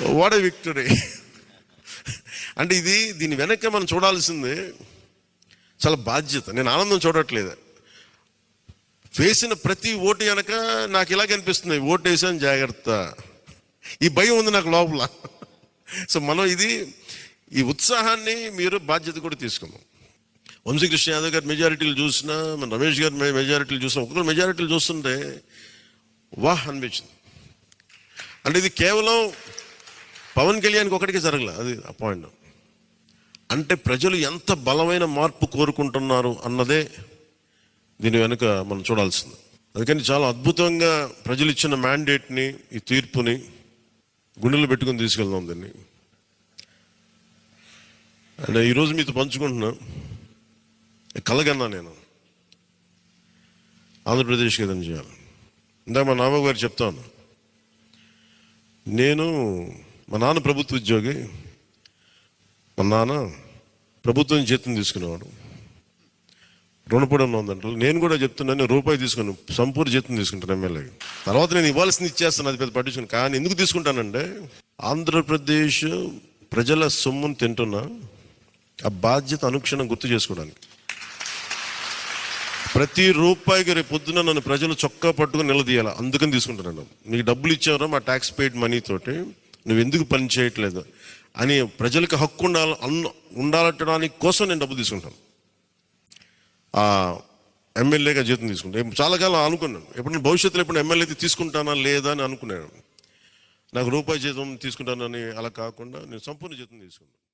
What a victory అంటే ఇది దీని వెనక మనం చూడాల్సింది చాలా బాధ్యత. నేను ఆనందం చూడట్లేదు. వేసిన ప్రతి ఓటు వెనక నాకు ఇలాగ అనిపిస్తుంది. ఓటు వేసాను జాగ్రత్త. ఈ భయం ఉంది నాకు లోపల. సో మనం ఇది ఈ ఉత్సాహాన్ని మీరు బాధ్యత కూడా తీసుకున్నాం వంశీకృష్ణ యాదవ్ గారి మెజారిటీలు చూసినా మన రమేష్ గారి మె- మెజారిటీలు చూసినా ఒక్కొక్కరు మెజారిటీలు చూస్తుంటే వాహ్ అనిపించింది. అంటే ఇది కేవలం పవన్ కళ్యాణ్కి ఒకటికి జరగలే అది అపాయింట్ పాయింట్ అంటే ప్రజలు ఎంత బలమైన మార్పు కోరుకుంటున్నారు అన్నదే దీని వెనుక మనం చూడాల్సింది. అందుకని చాలా అద్భుతంగా ప్రజలు ఇచ్చిన మ్యాండేట్ని ఈ తీర్పుని గుండెలు పెట్టుకుని తీసుకెళ్దాం దీన్ని. అంటే ఈరోజు మీతో పంచుకుంటున్నా కలగన్నా నేను. ఆంధ్రప్రదేశ్కి ఏదైనా చేయాలి. ఇందాక మా నాబాబు గారు చెప్తాను నేను మా నాన్న ప్రభుత్వ ఉద్యోగి. మా నాన్న ప్రభుత్వం జీతం తీసుకునేవాడు. రుణపడి ఉందంటారు నేను కూడా చెప్తున్నాను రూపాయి తీసుకుని సంపూర్ణ జీతం తీసుకుంటాను ఎమ్మెల్యేకి తర్వాత నేను ఇవ్వాల్సింది ఇచ్చేస్తాను అది పెద్ద పట్టించుకుని కానీ ఎందుకు తీసుకుంటానంటే ఆంధ్రప్రదేశ్ ప్రజల సొమ్మును తింటున్నా ఆ బాధ్యత అనుక్షణం గుర్తు చేసుకోవడానికి. ప్రతి రూపాయికి రేపు పొద్దున నన్ను ప్రజలు చొక్కా పట్టుకుని నిలదీయాలి? అందుకని తీసుకుంటున్నాను. మీకు డబ్బులు ఇచ్చారా మా ట్యాక్స్ పెయిడ్ మనీ తోటి? నువ్వు ఎందుకు పని చేయట్లేదు? అని ప్రజలకు హక్కు ఉండాలి అన్న కోసం నేను డబ్బు తీసుకుంటాను. ఎమ్మెల్యేగా జీతం తీసుకుంటాను చాలా కాలం అనుకున్నాను. ఎప్పుడు భవిష్యత్తులో ఎప్పుడు ఎమ్మెల్యే అయితే తీసుకుంటానా లేదా అని అనుకున్నాను. నాకు రూపాయి జీతం తీసుకుంటానని అలా కాకుండా నేను సంపూర్ణ జీతం తీసుకున్నాను